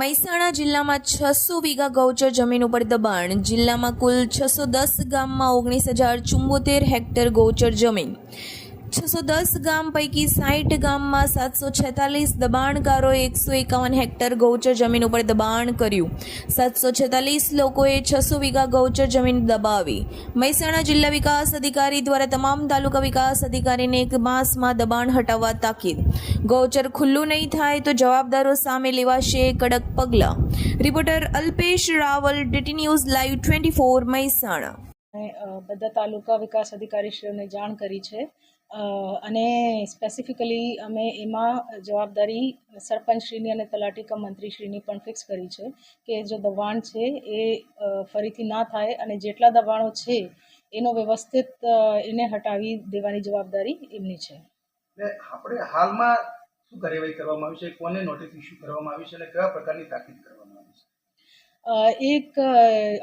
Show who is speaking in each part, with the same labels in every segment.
Speaker 1: મહેસાણા જિલ્લામાં છસો વીઘા ગૌચર જમીન ઉપર દબાણ. જિલ્લામાં કુલ છસો દસ ગામમાં ઓગણીસ હજાર ચુંબોતેર હેક્ટર ગૌચર જમીન. છસો દસ ગામ પૈકી સાઠ ગામમાં સાતસો છેતાલીસ દબાણકારોએ એકસો એકાવન હેક્ટર ગૌચર જમીન ઉપર દબાણ કર્યું. સાતસો છેતાલીસ લોકોએ છસો વીઘા ગૌચર જમીન દબાવી. મહેસાણા જિલ્લા વિકાસ અધિકારી દ્વારા તમામ તાલુકા વિકાસ અધિકારીને એક માસમાં દબાણ હટાવવા તાકીદ. ગૌચર ખુલ્લું નહીં થાય તો જવાબદારો સામે લેવાશે કડક પગલાં. Reporter Alpesh Raval, DT news live twenty four Mehsana.
Speaker 2: બધા તાલુકા વિકાસ અધિકારીશ્રીઓને જાણ કરી છે અને સ્પેસિફિકલી અમે એમાં જવાબદારી સરપંચશ્રીની અને તલાટી કમ મંત્રીશ્રીની પણ ફિક્સ કરી છે કે જો દબાણ છે એ ફરીથી ના થાય અને જેટલા દબાણો છે એનો વ્યવસ્થિત એને હટાવી દેવાની જવાબદારી એમની છે.
Speaker 3: આપણે હાલમાં શું કાર્યવાહી કરવામાં આવી છે? કોને નોટિસ ઇસ્યુ કરવામાં આવી છે? અને કયા પ્રકારની તાકીદ કરવામાં આવી છે?
Speaker 2: એક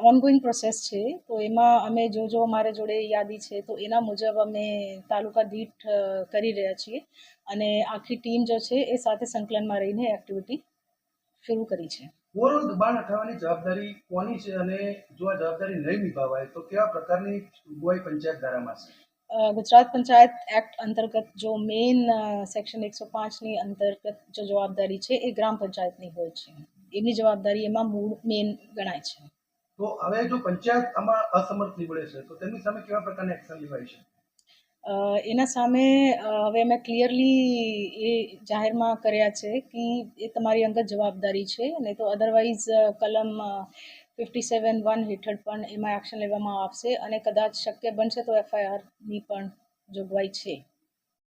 Speaker 2: ઓનગોઈંગ પ્રોસેસ છે. તો એમાં અમે જો જો અમારે જોડે યાદી છે તો એના મુજબ અમે તાલુકા દીઠ કરી રહ્યા છીએ. અને આખી ટીમ જો છે એ સાથે સંકલનમાં રહીને એક્ટિવિટી શરૂ કરી છે.
Speaker 3: ઓવરઓલ દબાણ હટાવવાની જવાબદારી કોની છે અને જો આ જવાબદારી નહીં નિભાવાય તો કેવા પ્રકારની જોગવાઈ પંચાયત ધારામાં છે?
Speaker 2: ગુજરાત પંચાયત એક્ટ અંતર્ગત જો મેઇન સેક્શન એકસો પાંચની અંતર્ગત જો જવાબદારી છે એ ગ્રામ પંચાયતની હોય છે. એમની જવાબદારી એમાં મૂળ મેઇન ગણાય છે.
Speaker 3: તો હવે જો પંચાયત આમાં અસમર્થ નીવડે છે તો તેમની સામે કેવા પ્રકારની એક્શન લેવાય છે?
Speaker 2: એના સામે હવે અમે ક્લિયરલી એ જાહેરમાં કર્યા છે કે એ તમારી અંગત જવાબદારી છે નહીં તો અદરવાઇઝ કલમ ફિફ્ટી સેવન વન હેઠળ પણ એમાં એક્શન લેવામાં આવશે અને કદાચ શક્ય બનશે તો એફઆઈઆરની પણ જોગવાઈ છે.